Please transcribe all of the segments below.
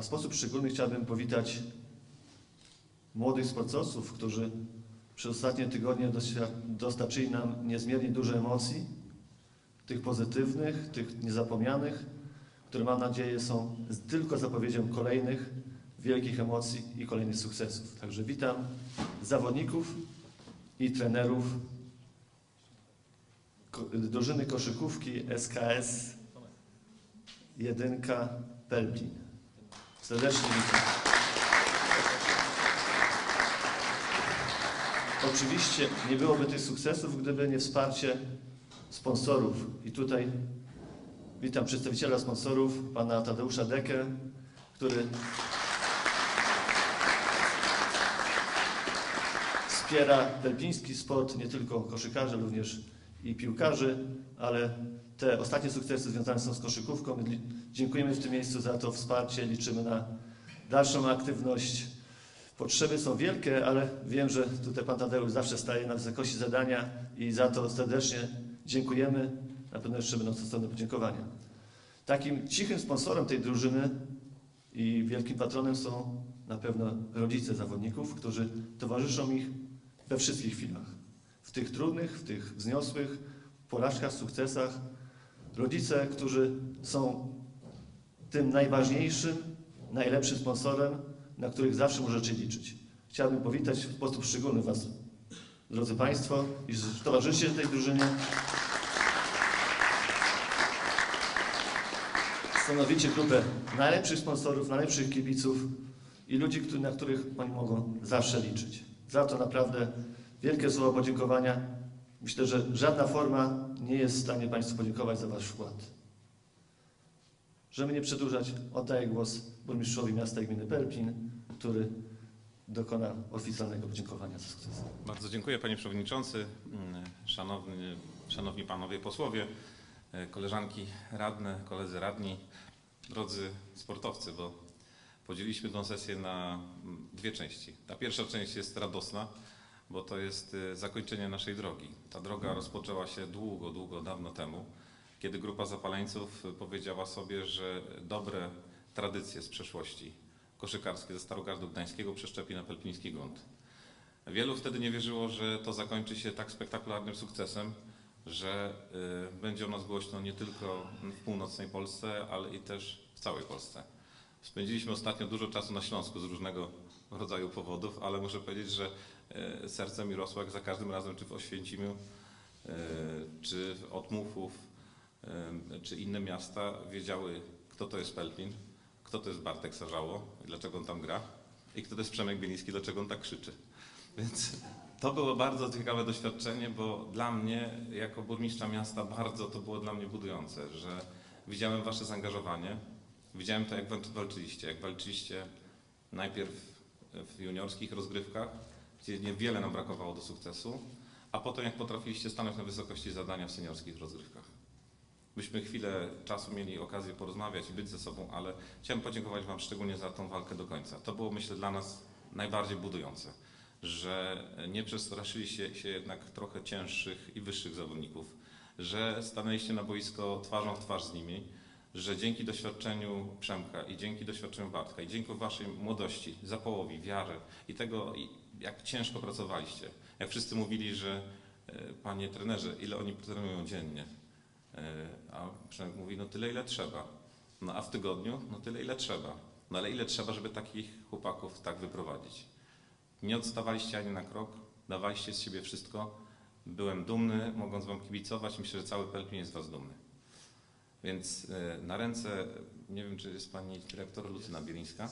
A w sposób szczególny chciałbym powitać młodych sportowców, którzy przez ostatnie tygodnie dostarczyli nam niezmiernie dużo emocji, tych pozytywnych, tych niezapomnianych, które mam nadzieję są tylko zapowiedzią kolejnych wielkich emocji i kolejnych sukcesów. Także witam zawodników i trenerów drużyny koszykówki SKS 1 Pelplin. Serdecznie witam. Oczywiście nie byłoby tych sukcesów, gdyby nie wsparcie sponsorów. I tutaj witam przedstawiciela sponsorów, pana Tadeusza Dekę, który wspiera pelpiński sport, nie tylko koszykarzy, również i piłkarzy, ale te ostatnie sukcesy związane są z koszykówką. Dziękujemy w tym miejscu za to wsparcie, liczymy na dalszą aktywność. Potrzeby są wielkie, ale wiem, że tutaj Pan Tadeusz zawsze staje na wysokości zadania i za to serdecznie dziękujemy. Na pewno jeszcze będą stosowne podziękowania. Takim cichym sponsorem tej drużyny i wielkim patronem są na pewno rodzice zawodników, którzy towarzyszą ich we wszystkich chwilach. W tych trudnych, w tych wzniosłych, porażkach, sukcesach. Rodzice, którzy są tym najważniejszym, najlepszym sponsorem, na których zawsze możecie liczyć. Chciałbym powitać w sposób szczególny Was, drodzy Państwo, i że towarzyszycie tej drużynie. Stanowicie grupę najlepszych sponsorów, najlepszych kibiców i ludzi, na których oni mogą zawsze liczyć. Za to naprawdę wielkie słowa podziękowania. Myślę, że żadna forma nie jest w stanie Państwu podziękować za Wasz wkład. Żeby nie przedłużać, oddaję głos burmistrzowi miasta i gminy Pelplin, który dokona oficjalnego podziękowania za sukces. Bardzo dziękuję panie przewodniczący, szanowni, szanowni panowie posłowie, koleżanki radne, koledzy radni, drodzy sportowcy, bo podzieliliśmy tę sesję na dwie części. Ta pierwsza część jest radosna, bo to jest e, zakończenie naszej drogi. Ta droga rozpoczęła się długo, długo, dawno temu, kiedy grupa zapaleńców e, powiedziała sobie, że dobre tradycje z przeszłości koszykarskie ze Starogardu Gdańskiego przeszczepi na Pelpiński grunt. Wielu wtedy nie wierzyło, że to zakończy się tak spektakularnym sukcesem, że y, będzie o nas głośno nie tylko w północnej Polsce, ale i też w całej Polsce. Spędziliśmy ostatnio dużo czasu na Śląsku z różnego rodzaju powodów, ale muszę powiedzieć, że y, serce mi rosło jak za każdym razem, czy w Oświęcimiu, y, czy w Otmówów, y, czy inne miasta wiedziały, kto to jest Pelpin, kto to jest Bartek Sarzało, dlaczego on tam gra i kto to jest Przemek Bieliński, dlaczego on tak krzyczy. Więc to było bardzo ciekawe doświadczenie, bo dla mnie, jako burmistrza miasta, bardzo to było dla mnie budujące, że widziałem wasze zaangażowanie, widziałem to, jak wal- walczyliście, jak walczyliście najpierw w juniorskich rozgrywkach, gdzie niewiele nam brakowało do sukcesu, a potem jak potrafiliście stanąć na wysokości zadania w seniorskich rozgrywkach. Byśmy chwilę czasu mieli okazję porozmawiać i być ze sobą, ale chciałem podziękować Wam szczególnie za tą walkę do końca. To było, myślę, dla nas najbardziej budujące, że nie przestraszyliście się jednak trochę cięższych i wyższych zawodników, że stanęliście na boisko twarzą w twarz z nimi, że dzięki doświadczeniu Przemka i dzięki doświadczeniu Bartka i dzięki Waszej młodości, zapołowi, wiary i tego, jak ciężko pracowaliście, jak wszyscy mówili, że e, Panie trenerze, ile oni trenują dziennie, E, A Przemek mówi, no tyle ile trzeba. No a w tygodniu, no tyle ile trzeba. No ale ile trzeba, żeby takich chłopaków tak wyprowadzić? Nie odstawaliście ani na krok, dawaliście z siebie wszystko. Byłem dumny, mogąc wam kibicować. Myślę, że cały Pelpin jest was dumny. Więc e, na ręce, nie wiem, czy jest pani dyrektor Lucyna Bielińska?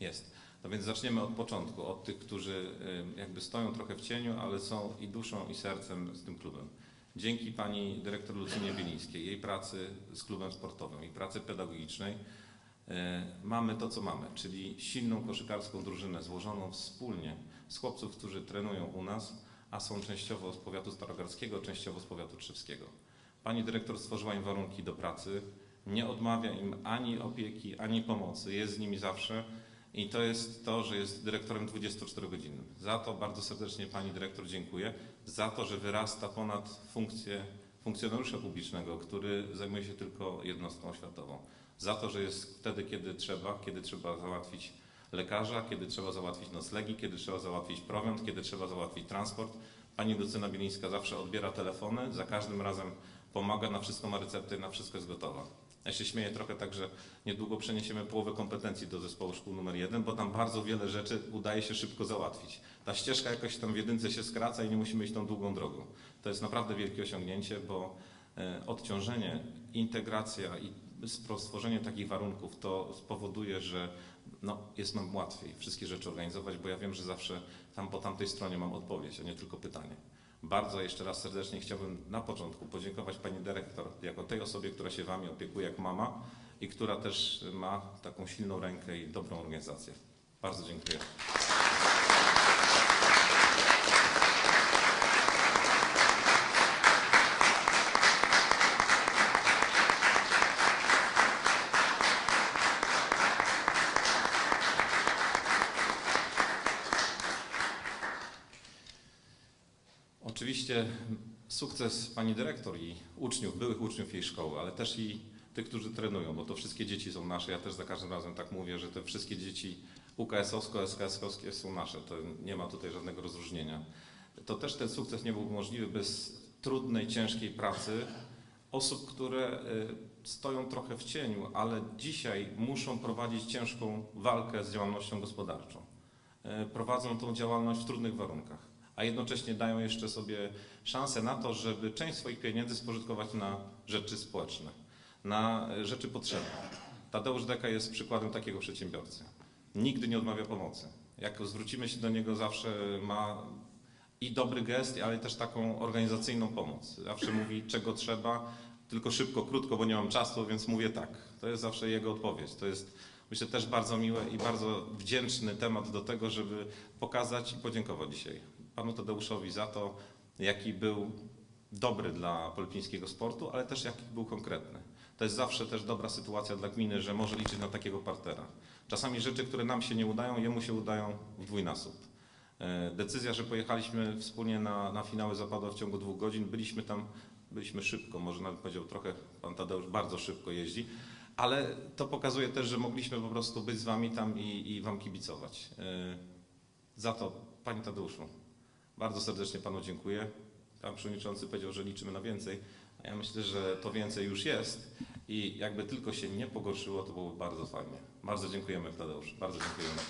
Jest. No więc zaczniemy od początku, od tych, którzy e, jakby stoją trochę w cieniu, ale są i duszą, i sercem z tym klubem. Dzięki pani dyrektor Lucynie Bielińskiej, jej pracy z klubem sportowym i pracy pedagogicznej e, mamy to, co mamy, czyli silną koszykarską drużynę złożoną wspólnie z chłopców, którzy trenują u nas, a są częściowo z powiatu starogardzkiego, częściowo z powiatu trzewskiego. Pani dyrektor stworzyła im warunki do pracy, nie odmawia im ani opieki, ani pomocy, jest z nimi zawsze i to jest to, że jest dyrektorem 24-godzinnym. Za to bardzo serdecznie pani dyrektor dziękuję, za to, że wyrasta ponad funkcję, funkcjonariusza publicznego, który zajmuje się tylko jednostką oświatową. Za to, że jest wtedy, kiedy trzeba, kiedy trzeba załatwić lekarza, kiedy trzeba załatwić noclegi, kiedy trzeba załatwić prowiant, kiedy trzeba załatwić transport. Pani Lucyna Bielińska zawsze odbiera telefony, za każdym razem pomaga, na wszystko ma recepty, na wszystko jest gotowa. Ja się śmieję trochę tak, że niedługo przeniesiemy połowę kompetencji do zespołu szkół numer jeden, bo tam bardzo wiele rzeczy udaje się szybko załatwić. Ta ścieżka jakoś tam w jedynce się skraca i nie musimy iść tą długą drogą. To jest naprawdę wielkie osiągnięcie, bo e, odciążenie, integracja i stworzenie takich warunków to spowoduje, że no, jest nam łatwiej wszystkie rzeczy organizować, bo ja wiem, że zawsze tam po tamtej stronie mam odpowiedź, a nie tylko pytanie. Bardzo jeszcze raz serdecznie chciałbym na początku podziękować Pani Dyrektor jako tej osobie, która się Wami opiekuje jak mama i która też ma taką silną rękę i dobrą organizację. Bardzo dziękuję. Oczywiście sukces pani dyrektor i uczniów, byłych uczniów jej szkoły, ale też i tych, którzy trenują, bo to wszystkie dzieci są nasze. Ja też za każdym razem tak mówię, że te wszystkie dzieci UKS-owsko, SKS-owskie są nasze. To nie ma tutaj żadnego rozróżnienia. To też ten sukces nie byłby możliwy bez trudnej, ciężkiej pracy osób, które y, stoją trochę w cieniu, ale dzisiaj muszą prowadzić ciężką walkę z działalnością gospodarczą. Y, Prowadzą tą działalność w trudnych warunkach a jednocześnie dają jeszcze sobie szansę na to, żeby część swoich pieniędzy spożytkować na rzeczy społeczne, na e, rzeczy potrzebne. Tadeusz Deka jest przykładem takiego przedsiębiorcy. Nigdy nie odmawia pomocy. Jak zwrócimy się do niego, zawsze ma i dobry gest, ale też taką organizacyjną pomoc. Zawsze mówi, czego trzeba, tylko szybko, krótko, bo nie mam czasu, więc mówię tak. To jest zawsze jego odpowiedź. To jest, myślę, też bardzo miłe i bardzo wdzięczny temat do tego, żeby pokazać i podziękować dzisiaj panu Tadeuszowi za to, jaki był dobry dla polipińskiego sportu, ale też jaki był konkretny. To jest zawsze też dobra sytuacja dla gminy, że może liczyć na takiego partnera. Czasami rzeczy, które nam się nie udają, jemu się udają w dwójnasób. E, Decyzja, że pojechaliśmy wspólnie na, na finały zapadła w ciągu dwóch godzin. Byliśmy tam, byliśmy szybko, może nawet powiedział trochę, pan Tadeusz bardzo szybko jeździ, ale to pokazuje też, że mogliśmy po prostu być z wami tam i, i wam kibicować. E, Za to, panie Tadeuszu, bardzo serdecznie panu dziękuję. Pan przewodniczący powiedział, że liczymy na więcej, a ja myślę, że to więcej już jest i jakby tylko się nie pogorszyło, to byłoby bardzo fajnie. Bardzo dziękujemy Tadeusz, bardzo dziękujemy.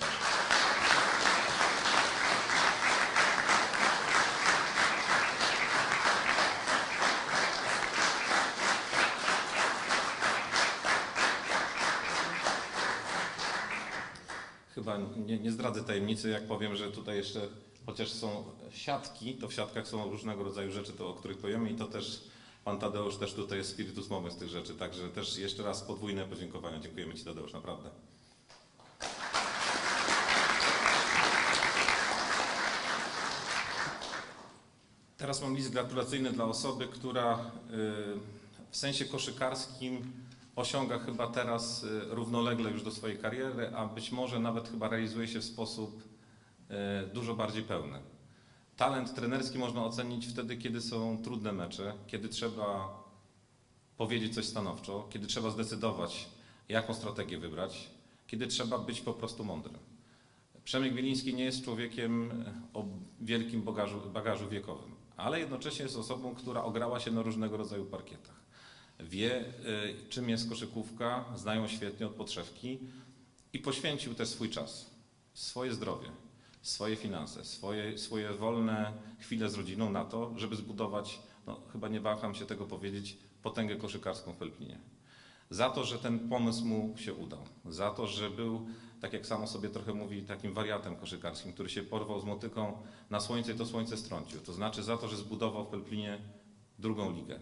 Chyba nie, nie zdradzę tajemnicy, jak powiem, że tutaj jeszcze, chociaż są siatki, to w siatkach są różnego rodzaju rzeczy, to, o których powiemy i to też Pan Tadeusz też tutaj jest spiritus mowy z tych rzeczy, także też jeszcze raz podwójne podziękowania. Dziękujemy Ci Tadeusz, naprawdę. Teraz mam list gratulacyjny dla osoby, która y, w sensie koszykarskim osiąga chyba teraz y, równolegle już do swojej kariery, a być może nawet chyba realizuje się w sposób dużo bardziej pełny. Talent trenerski można ocenić wtedy, kiedy są trudne mecze, kiedy trzeba powiedzieć coś stanowczo, kiedy trzeba zdecydować, jaką strategię wybrać, kiedy trzeba być po prostu mądrym. Przemek Wieliński nie jest człowiekiem e, o wielkim bagażu, bagażu wiekowym, ale jednocześnie jest osobą, która ograła się na różnego rodzaju parkietach. Wie, y, czym jest koszykówka, znają świetnie od podszewki i poświęcił też swój czas, swoje zdrowie, swoje finanse, swoje, swoje wolne chwile z rodziną na to, żeby zbudować, no chyba nie waham się tego powiedzieć, potęgę koszykarską w Pelplinie. Za to, że ten pomysł mu się udał, za to, że był, tak jak samo sobie trochę mówi, takim wariatem koszykarskim, który się porwał z motyką na słońce i to słońce strącił. To znaczy za to, że zbudował w Pelplinie drugą ligę.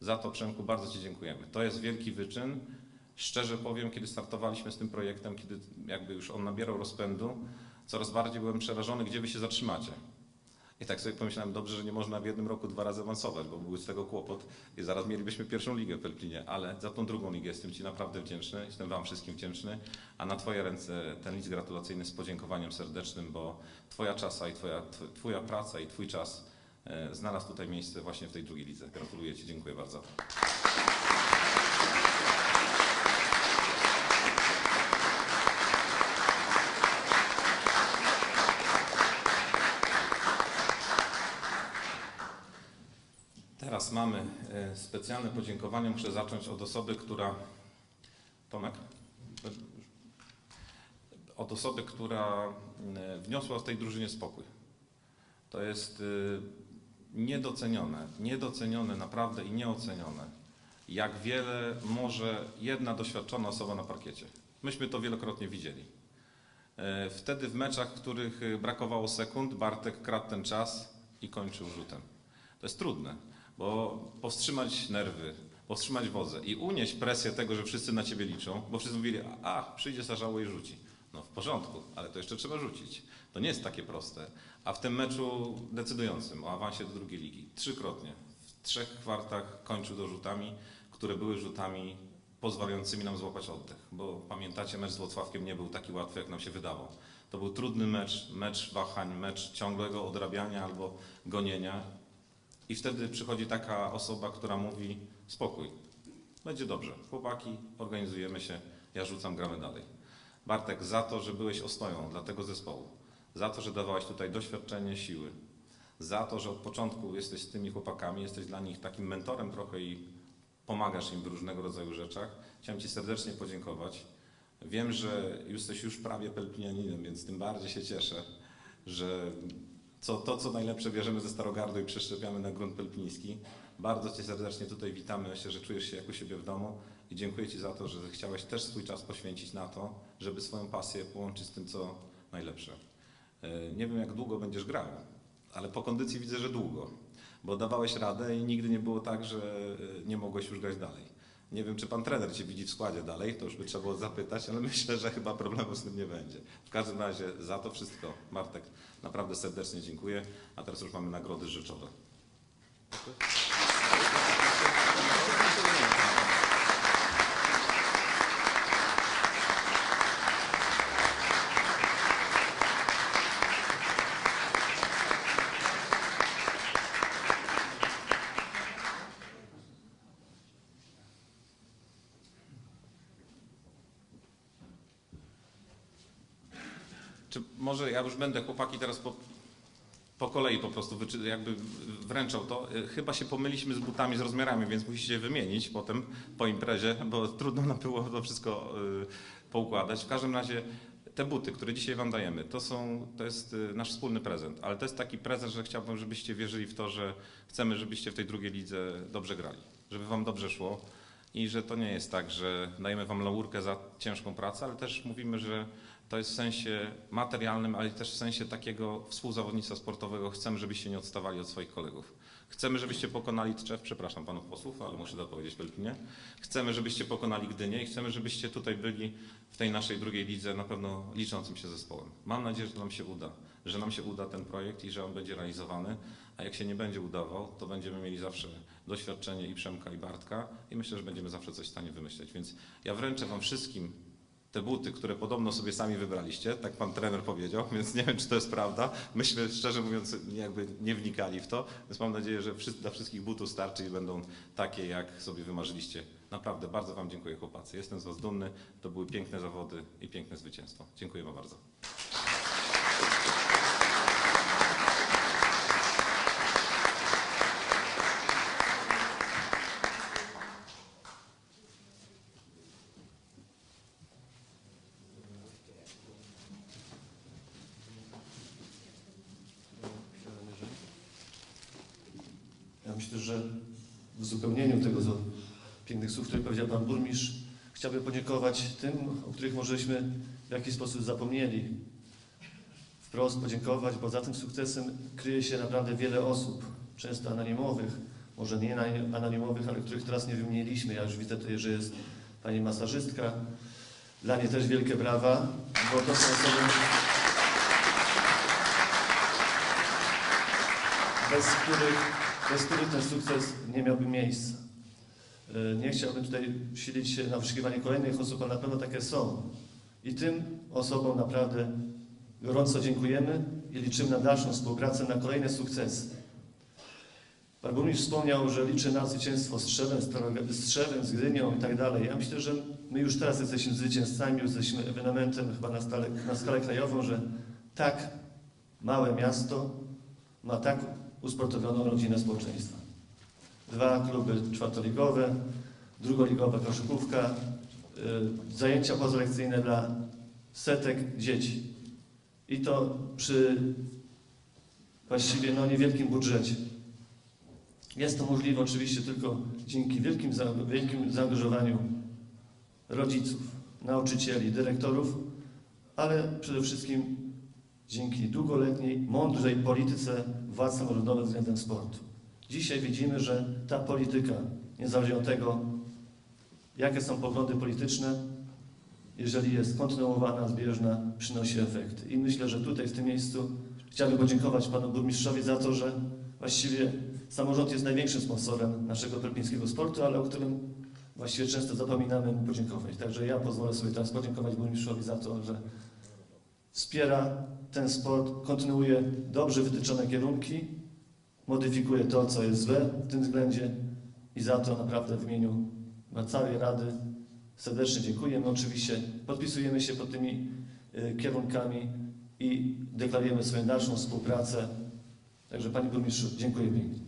Za to, Przemku, bardzo Ci dziękujemy. To jest wielki wyczyn. Szczerze powiem, kiedy startowaliśmy z tym projektem, kiedy jakby już on nabierał rozpędu, coraz bardziej byłem przerażony, gdzie Wy się zatrzymacie. I tak sobie pomyślałem, dobrze, że nie można w jednym roku dwa razy awansować, bo byłby z tego kłopot i zaraz mielibyśmy pierwszą ligę w Pelplinie, ale za tą drugą ligę jestem Ci naprawdę wdzięczny, jestem Wam wszystkim wdzięczny, a na Twoje ręce ten list gratulacyjny z podziękowaniem serdecznym, bo Twoja czasa i Twoja, Twoja praca i Twój czas e, znalazł tutaj miejsce właśnie w tej drugiej lidze. Gratuluję Ci, dziękuję bardzo. Teraz mamy e, specjalne podziękowania. Muszę zacząć od osoby, która. Tomek? Od osoby, która wniosła z tej drużynie spokój. To jest e, niedocenione, niedocenione naprawdę i nieocenione, jak wiele może jedna doświadczona osoba na parkiecie. Myśmy to wielokrotnie widzieli. E, Wtedy w meczach, w których e, brakowało sekund, Bartek kradł ten czas i kończył rzutem. To jest trudne, bo powstrzymać nerwy, powstrzymać wodze i unieść presję tego, że wszyscy na ciebie liczą, bo wszyscy mówili, a przyjdzie Sarzało i rzuci. No w porządku, ale to jeszcze trzeba rzucić. To nie jest takie proste. A w tym meczu decydującym o awansie do drugiej ligi, trzykrotnie, w trzech kwartach kończył dorzutami, które były rzutami pozwalającymi nam złapać oddech. Bo pamiętacie, mecz z Włocławkiem nie był taki łatwy, jak nam się wydawał. To był trudny mecz, mecz wahań, mecz ciągłego odrabiania albo gonienia. I wtedy przychodzi taka osoba, która mówi: spokój, będzie dobrze. Chłopaki, organizujemy się, ja rzucam, gramy dalej. Bartek, za to, że byłeś ostoją dla tego zespołu, za to, że dawałeś tutaj doświadczenie, siły, za to, że od początku jesteś z tymi chłopakami, jesteś dla nich takim mentorem trochę i pomagasz im w różnego rodzaju rzeczach. Chciałem Ci serdecznie podziękować. Wiem, że jesteś już prawie pelpinianinem, więc tym bardziej się cieszę, że co, to, co najlepsze bierzemy ze Starogardu i przeszczepiamy na grunt pelpiński. Bardzo Cię serdecznie tutaj witamy. Myślę, że czujesz się jak u siebie w domu i dziękuję Ci za to, że chciałeś też swój czas poświęcić na to, żeby swoją pasję połączyć z tym, co najlepsze. E, Nie wiem, jak długo będziesz grał, ale po kondycji widzę, że długo, bo dawałeś radę i nigdy nie było tak, że e, nie mogłeś już grać dalej. Nie wiem, czy pan trener Cię widzi w składzie dalej, to już by trzeba było zapytać, ale myślę, że chyba problemu z tym nie będzie. W każdym razie za to wszystko, Bartek, naprawdę serdecznie dziękuję, a teraz już mamy nagrody rzeczowe. Ja już będę chłopaki teraz po, po kolei po prostu wyczy, jakby wręczał to. Y, Chyba się pomyliśmy z butami, z rozmiarami, więc musicie wymienić potem po imprezie, bo trudno nam było to wszystko y, poukładać. W każdym razie te buty, które dzisiaj wam dajemy, to, są, to jest y, nasz wspólny prezent, ale to jest taki prezent, że chciałbym, żebyście wierzyli w to, że chcemy, żebyście w tej drugiej lidze dobrze grali, żeby wam dobrze szło i że to nie jest tak, że dajemy wam laurkę za ciężką pracę, ale też mówimy, że to jest w sensie materialnym, ale też w sensie takiego współzawodnictwa sportowego. Chcemy, żebyście nie odstawali od swoich kolegów. Chcemy, żebyście pokonali Tczew, przepraszam panów posłów, ale muszę to powiedzieć Pelpinie. Chcemy, żebyście pokonali Gdynię i chcemy, żebyście tutaj byli w tej naszej drugiej lidze na pewno liczącym się zespołem. Mam nadzieję, że nam się uda, że nam się uda ten projekt i że on będzie realizowany, a jak się nie będzie udawał, to będziemy mieli zawsze doświadczenie i Przemka i Bartka i myślę, że będziemy zawsze coś w stanie wymyśleć. Więc ja wręczę wam wszystkim te buty, które podobno sobie sami wybraliście, tak pan trener powiedział, więc nie wiem, czy to jest prawda. Myśmy, szczerze mówiąc, jakby nie wnikali w to, więc mam nadzieję, że dla wszystkich butów starczy i będą takie, jak sobie wymarzyliście. Naprawdę bardzo wam dziękuję, chłopacy. Jestem z was dumny. To były piękne zawody i piękne zwycięstwo. Dziękuję wam bardzo. Ja myślę, że w uzupełnieniu tego co pięknych słów, które powiedział Pan Burmistrz, chciałbym podziękować tym, o których możeśmy w jakiś sposób zapomnieli. Wprost podziękować, bo za tym sukcesem kryje się naprawdę wiele osób, często anonimowych, może nie anonimowych, ale których teraz nie wymieniliśmy. Ja już widzę tutaj, że jest Pani masażystka. Dla niej też wielkie brawa, bo to są osoby, bez których, bez których ten sukces nie miałby miejsca. E, Nie chciałbym tutaj silić się na wyszukiwanie kolejnych osób, ale na pewno takie są. I tym osobom naprawdę gorąco dziękujemy i liczymy na dalszą współpracę, na kolejne sukcesy. Pan burmistrz wspomniał, że liczy na zwycięstwo z Strzewem, z Staroga- z Gdynią i tak dalej. Ja myślę, że my już teraz jesteśmy zwycięzcami, już jesteśmy ewenementem chyba na skalę, na skalę krajową, że tak małe miasto ma tak usportowioną rodzinę społeczeństwa. Dwa kluby czwartoligowe, drugoligowa koszykówka, y, zajęcia pozalekcyjne dla setek dzieci. I to przy właściwie no, niewielkim budżecie. Jest to możliwe oczywiście tylko dzięki wielkim, wielkim zaangażowaniu rodziców, nauczycieli, dyrektorów, ale przede wszystkim dzięki długoletniej, mądrej polityce władz samorządowych względem sportu. Dzisiaj widzimy, że ta polityka, niezależnie od tego, jakie są poglądy polityczne, jeżeli jest kontynuowana, zbieżna, przynosi efekty. I myślę, że tutaj w tym miejscu chciałbym podziękować panu burmistrzowi za to, że właściwie samorząd jest największym sponsorem naszego perpińskiego sportu, ale o którym właściwie często zapominamy mu podziękować. Także ja pozwolę sobie teraz podziękować burmistrzowi za to, że wspiera ten sport, kontynuuje dobrze wytyczone kierunki, modyfikuje to, co jest złe w tym względzie i za to naprawdę w imieniu całej Rady serdecznie dziękujemy. Oczywiście podpisujemy się pod tymi y, kierunkami i deklarujemy swoją dalszą współpracę. Także Panie Burmistrzu, dziękuję pięknie.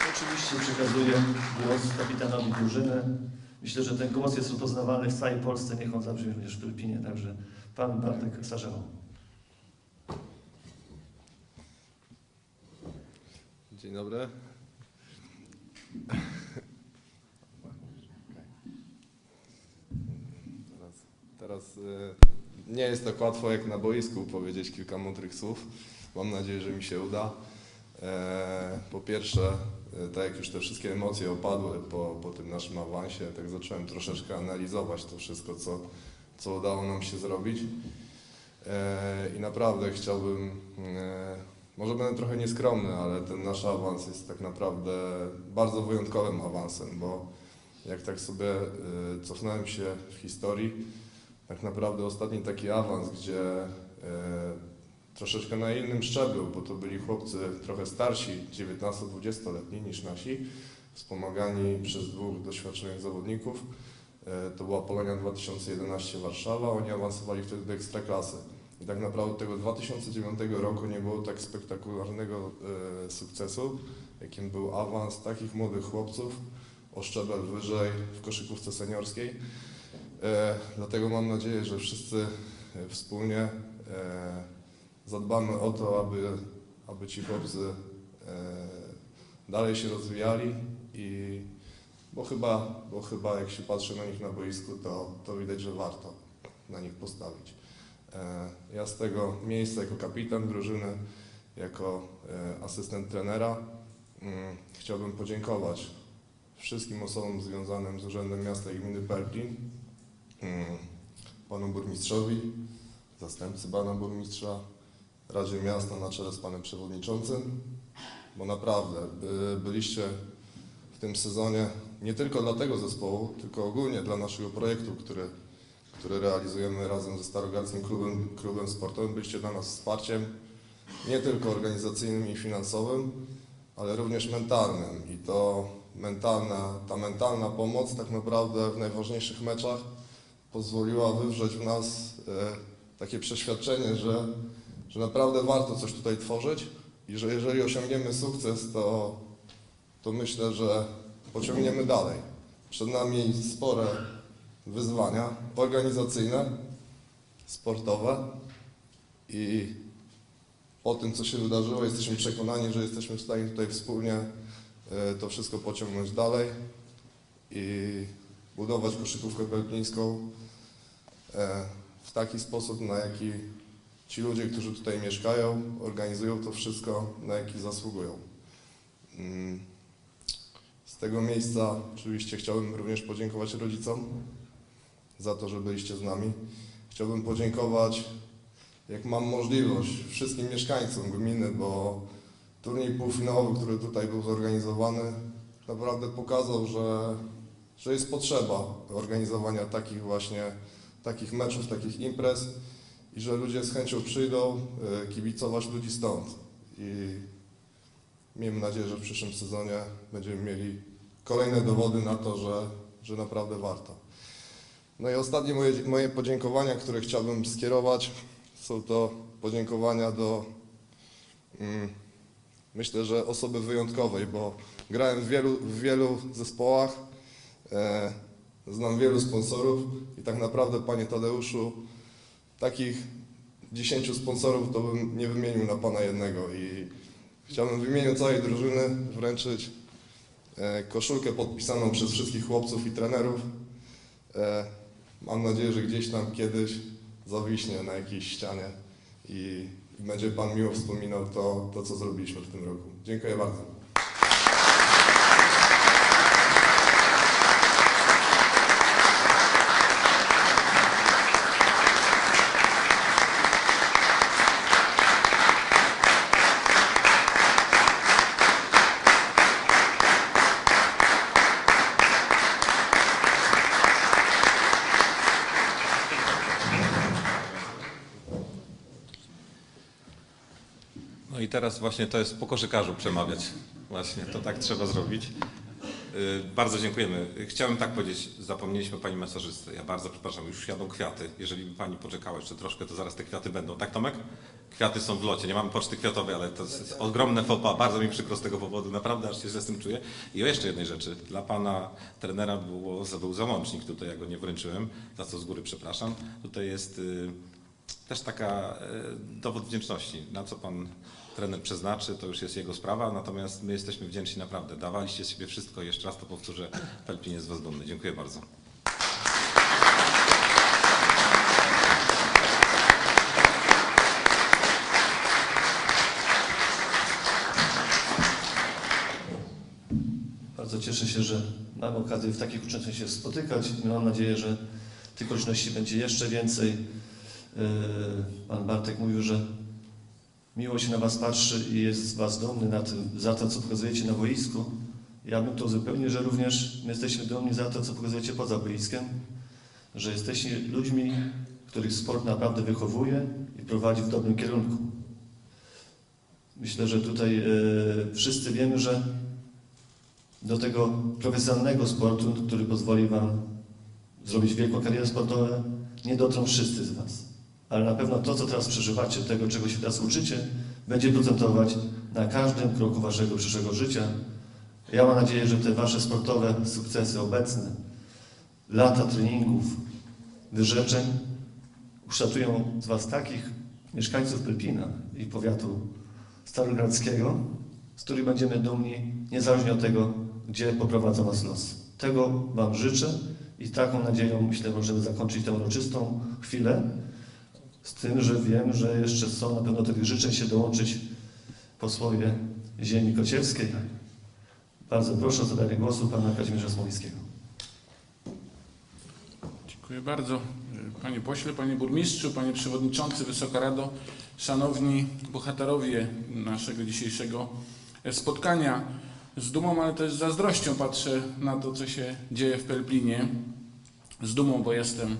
Oczywiście przekazuję głos kapitanowi drużyny. Myślę, że ten głos jest rozpoznawalny w całej Polsce, niech on zabrzmi również w Filipinie. Także Pan Bartek Starzewo. Dzień dobry. Teraz, teraz y, nie jest tak łatwo jak na boisku powiedzieć kilka mądrych słów. Mam nadzieję, że mi się uda. E, Po pierwsze, e, tak jak już te wszystkie emocje opadły po, po tym naszym awansie, tak zacząłem troszeczkę analizować to wszystko, co, co udało nam się zrobić. E, I naprawdę chciałbym e, może będę trochę nieskromny, ale ten nasz awans jest tak naprawdę bardzo wyjątkowym awansem, bo jak tak sobie y, cofnąłem się w historii, tak naprawdę ostatni taki awans, gdzie y, troszeczkę na innym szczeblu, bo to byli chłopcy trochę starsi, 19-20-letni niż nasi, wspomagani przez dwóch doświadczonych zawodników. Y, To była Polonia 2011 Warszawa, oni awansowali wtedy do Ekstraklasy. I tak naprawdę tego 2009 roku nie było tak spektakularnego e, sukcesu, jakim był awans takich młodych chłopców o szczebel wyżej w koszykówce seniorskiej. E, dlatego mam nadzieję, że wszyscy e, wspólnie e, zadbamy o to, aby, aby ci chłopcy e, dalej się rozwijali i bo chyba, bo chyba jak się patrzy na nich na boisku, to, to widać, że warto na nich postawić. E, Ja z tego miejsca jako kapitan drużyny, jako e, asystent trenera mm, chciałbym podziękować wszystkim osobom związanym z Urzędem Miasta i Gminy Perplin, mm, panu burmistrzowi, zastępcy pana burmistrza, Radzie Miasta na czele z panem przewodniczącym, bo naprawdę by, byliście w tym sezonie nie tylko dla tego zespołu, tylko ogólnie dla naszego projektu, który który realizujemy razem ze Starogardzkim Klubem, Klubem Sportowym. Byliście dla nas wsparciem nie tylko organizacyjnym i finansowym, ale również mentalnym. I to mentalna, ta mentalna pomoc tak naprawdę w najważniejszych meczach pozwoliła wywrzeć w nas e, takie przeświadczenie, że, że naprawdę warto coś tutaj tworzyć i że jeżeli osiągniemy sukces, to, to myślę, że pociągniemy dalej. Przed nami spore wyzwania organizacyjne, sportowe i po tym, co się wydarzyło, jesteśmy przekonani, że jesteśmy w stanie tutaj wspólnie e, to wszystko pociągnąć dalej i budować koszykówkę pelplińską e, w taki sposób, na jaki ci ludzie, którzy tutaj mieszkają, organizują to wszystko, na jaki zasługują. Mm. Z tego miejsca oczywiście chciałbym również podziękować rodzicom za to, że byliście z nami. Chciałbym podziękować, jak mam możliwość, wszystkim mieszkańcom gminy, bo turniej półfinałowy, który tutaj był zorganizowany, naprawdę pokazał, że, że jest potrzeba organizowania takich właśnie takich meczów, takich imprez i że ludzie z chęcią przyjdą e, kibicować ludzi stąd. I miejmy nadzieję, że w przyszłym sezonie będziemy mieli kolejne dowody na to, że, że naprawdę warto. No i ostatnie moje, moje podziękowania, które chciałbym skierować, są to podziękowania do mm, myślę, że osoby wyjątkowej, bo grałem w wielu, w wielu zespołach, e, znam wielu sponsorów i tak naprawdę, panie Tadeuszu, takich 10 sponsorów to bym nie wymienił na pana jednego i chciałbym w imieniu całej drużyny wręczyć e, koszulkę podpisaną przez wszystkich chłopców i trenerów. E, mam nadzieję, że gdzieś tam kiedyś zawiśnie na jakiejś ścianie i będzie Pan miło wspominał to, to, co zrobiliśmy w tym roku. Dziękuję bardzo. No i teraz właśnie to jest po koszykarzu przemawiać. Właśnie to tak trzeba zrobić. Yy, Bardzo dziękujemy. Chciałem tak powiedzieć, zapomnieliśmy Pani masażysty. Ja bardzo przepraszam, już jadą kwiaty. Jeżeli by Pani poczekała jeszcze troszkę, to zaraz te kwiaty będą. Tak Tomek? Kwiaty są w locie. Nie mamy poczty kwiatowej, ale to jest ogromne fopa. Bardzo mi przykro z tego powodu. Naprawdę aż się z tym czuję. I o jeszcze jednej rzeczy. Dla Pana trenera było, był załącznik tutaj, ja go nie wręczyłem, za co z góry przepraszam. Tutaj jest yy, też taka e, dowód wdzięczności. Na co pan trener przeznaczy, to już jest jego sprawa, natomiast my jesteśmy wdzięczni naprawdę. Dawaliście z siebie wszystko jeszcze raz to powtórzę, Pelpin jest was dumny. Dziękuję bardzo. Bardzo cieszę się, że mamy okazję w takich uczestniczych się spotykać mam nadzieję, że tych okoliczności będzie jeszcze więcej. Yy, Pan Bartek mówił, że miło się na Was patrzy i jest z Was dumny na tym, za to, co pokazujecie na boisku. Ja bym to uzupełnił, że również my jesteśmy dumni za to, co pokazujecie poza boiskiem, że jesteście ludźmi, których sport naprawdę wychowuje i prowadzi w dobrym kierunku. Myślę, że tutaj yy, wszyscy wiemy, że do tego profesjonalnego sportu, który pozwoli Wam zrobić wielką karierę sportową, nie dotrą wszyscy z Was. Ale na pewno to, co teraz przeżywacie, tego, czego się teraz uczycie, będzie procentować na każdym kroku Waszego przyszłego życia. Ja mam nadzieję, że te Wasze sportowe sukcesy obecne, lata treningów, wyrzeczeń ukształtują z Was takich mieszkańców Pelpina i powiatu starogardzkiego, z których będziemy dumni, niezależnie od tego, gdzie poprowadzą nas los. Tego Wam życzę i taką nadzieją myślę, możemy zakończyć tę uroczystą chwilę. Z tym, że wiem, że jeszcze są na pewno do tych życzeń się dołączyć posłowie ziemi kociewskiej. Bardzo proszę o zabranie głosu pana Kazimierza Smolińskiego. Dziękuję bardzo. Panie pośle, panie burmistrzu, panie przewodniczący, Wysoka Rado, szanowni bohaterowie naszego dzisiejszego spotkania. Z dumą, ale też z zazdrością patrzę na to, co się dzieje w Pelplinie. Z dumą, bo jestem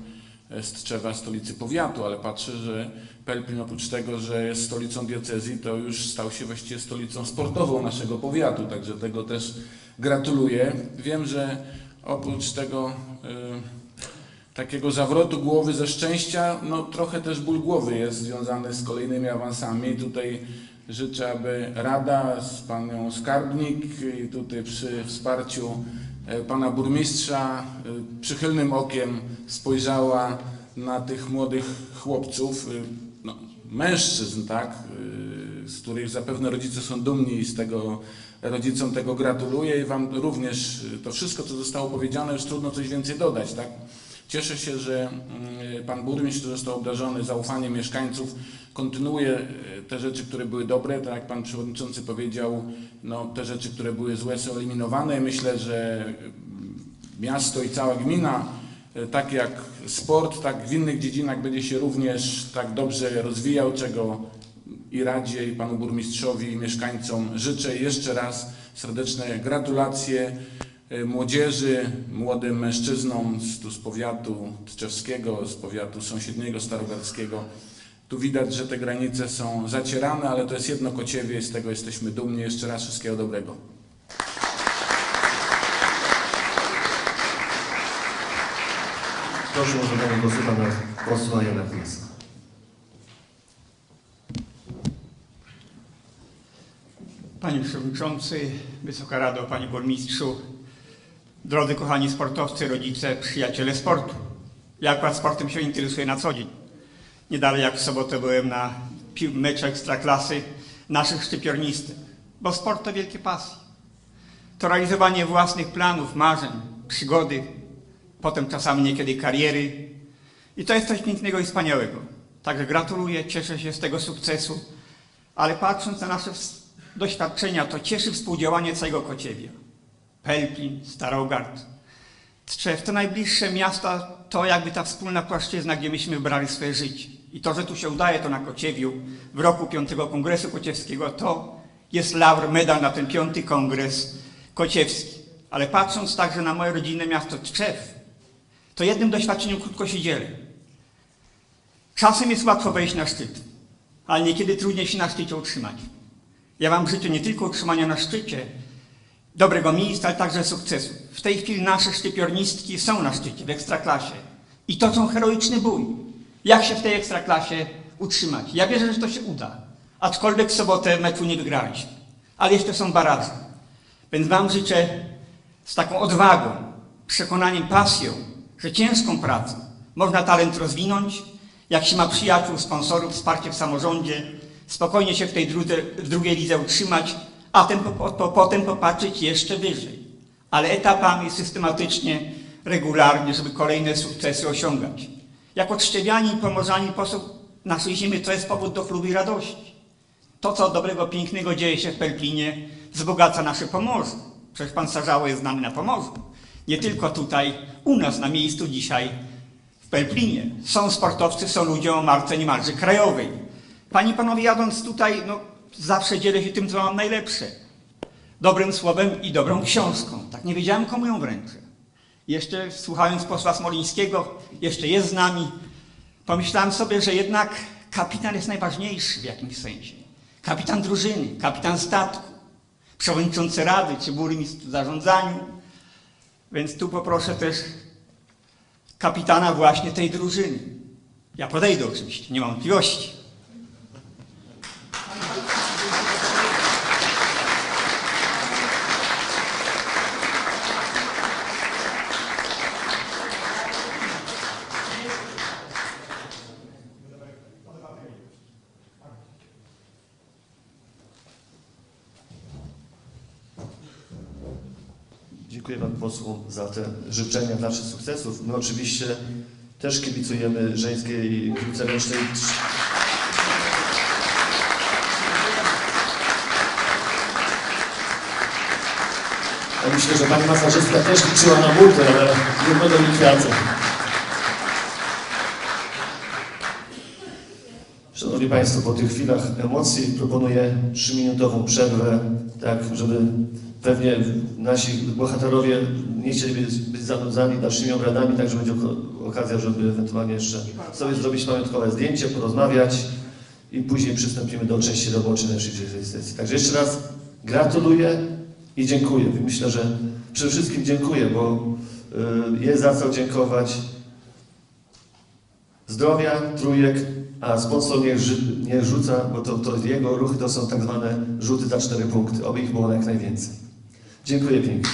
z Tczewa, stolicy powiatu, ale patrzę, że Pelplin oprócz tego, że jest stolicą diecezji, to już stał się właściwie stolicą sportową naszego powiatu, także tego też gratuluję. Wiem, że oprócz tego y, takiego zawrotu głowy ze szczęścia, no trochę też ból głowy jest związany z kolejnymi awansami. Tutaj życzę, aby Rada z panią Skarbnik i tutaj przy wsparciu pana burmistrza e, przychylnym okiem spojrzała na tych młodych chłopców, e, no, mężczyzn, tak, e, z których zapewne rodzice są dumni i z tego rodzicom tego gratuluję i wam również e, to wszystko, co zostało powiedziane, już trudno coś więcej dodać, tak. Cieszę się, że mm, pan burmistrz, został obdarzony zaufaniem mieszkańców, kontynuuje e, te rzeczy, które były dobre, tak jak pan przewodniczący powiedział, no, te rzeczy, które były złe są eliminowane. Myślę, że mm, miasto i cała gmina, e, tak jak sport, tak w innych dziedzinach będzie się również tak dobrze rozwijał, czego i Radzie, i panu burmistrzowi, i mieszkańcom życzę. Jeszcze raz serdeczne gratulacje e, młodzieży, młodym mężczyznom z, tu z powiatu tczewskiego, z powiatu sąsiedniego starogardzkiego. Tu widać, że te granice są zacierane, ale to jest jedno kociewie i z tego jesteśmy dumni. Jeszcze raz wszystkiego dobrego. Proszę o zabranie głosu pana posła Jana Kniesa. Panie Przewodniczący, Wysoka Rado, Panie Burmistrzu, drodzy kochani sportowcy, rodzice, przyjaciele sportu. Ja akurat sportem się interesuję na co dzień. Nie dalej jak w sobotę byłem na meczu Ekstraklasy naszych szczypiornistów, bo sport to wielkie pasje. To realizowanie własnych planów, marzeń, przygody, potem czasami niekiedy kariery. I to jest coś pięknego i wspaniałego. Także gratuluję, cieszę się z tego sukcesu, ale patrząc na nasze doświadczenia, to cieszy współdziałanie całego Kociewia. Pelplin, Starogard, Tczew, te najbliższe miasta, to jakby ta wspólna płaszczyzna, gdzie myśmy wybrali swoje życie. I to, że tu się udaje to na Kociewiu w roku piątego Kongresu Kociewskiego, to jest laur, medal na ten piąty kongres kociewski. Ale patrząc także na moje rodzinne miasto Tczew, to jednym doświadczeniem krótko się dzielę. Czasem jest łatwo wejść na szczyt, ale niekiedy trudniej się na szczycie utrzymać. Ja Wam życzę nie tylko utrzymania na szczycie, dobrego miejsca, ale także sukcesu. W tej chwili nasze szczypiornistki są na szczycie, w ekstraklasie i toczą heroiczny bój. Jak się w tej ekstraklasie utrzymać? Ja wierzę, że to się uda. Aczkolwiek w sobotę meczu nie wygraliśmy. Ale jeszcze są baraże. Więc Wam życzę z taką odwagą, przekonaniem, pasją, że ciężką pracą można talent rozwinąć, jak się ma przyjaciół, sponsorów, wsparcie w samorządzie, spokojnie się w tej w drugiej lidze utrzymać, a ten, po, po, potem popatrzeć jeszcze wyżej. Ale etapami, systematycznie, regularnie, żeby kolejne sukcesy osiągać. Jako Trzciewianie i Pomorzanie posłów naszej ziemi to jest powód do chluby i radości. To, co dobrego, pięknego dzieje się w Pelplinie, wzbogaca nasze Pomorze. Przecież pan Sarzało jest znany na Pomorzu. Nie tylko tutaj, u nas na miejscu dzisiaj w Pelplinie. Są sportowcy, są ludzie o marce niemalże krajowej. Panie i panowie, jadąc tutaj, no, zawsze dzielę się tym, co mam najlepsze. Dobrym słowem i dobrą książką. Tak nie wiedziałem, komu ją wręczę. Jeszcze słuchając posła Smolińskiego, jeszcze jest z nami, pomyślałem sobie, że jednak kapitan jest najważniejszy w jakimś sensie. Kapitan drużyny, kapitan statku, przewodniczący rady czy burmistrz w zarządzaniu. Więc tu poproszę też kapitana właśnie tej drużyny. Ja podejdę oczywiście, nie mam wątpliwości. Za te życzenia naszych sukcesów. My oczywiście też kibicujemy żeńskiej piłce ręcznej. Ja myślę, że Pani masażystka też liczyła na buty, ale nie będą mi kwiaty. Szanowni Państwo, po tych chwilach emocji proponuję trzyminutową przerwę, tak, żeby pewnie nasi bohaterowie nie chcieli być, zanudzani dalszymi obradami, także będzie okazja, żeby ewentualnie jeszcze sobie zrobić pamiątkowe zdjęcie, porozmawiać i później przystąpimy do części roboczej naszej sesji. Także jeszcze raz gratuluję i dziękuję. Myślę, że przede wszystkim dziękuję, bo y, jest za co dziękować zdrowia, trójek, a sponsor niech, niech rzuca, bo to, to jego ruchy to są tak zwane rzuty za cztery punkty. Oby ich było jak najwięcej. Dziękuję pięknie.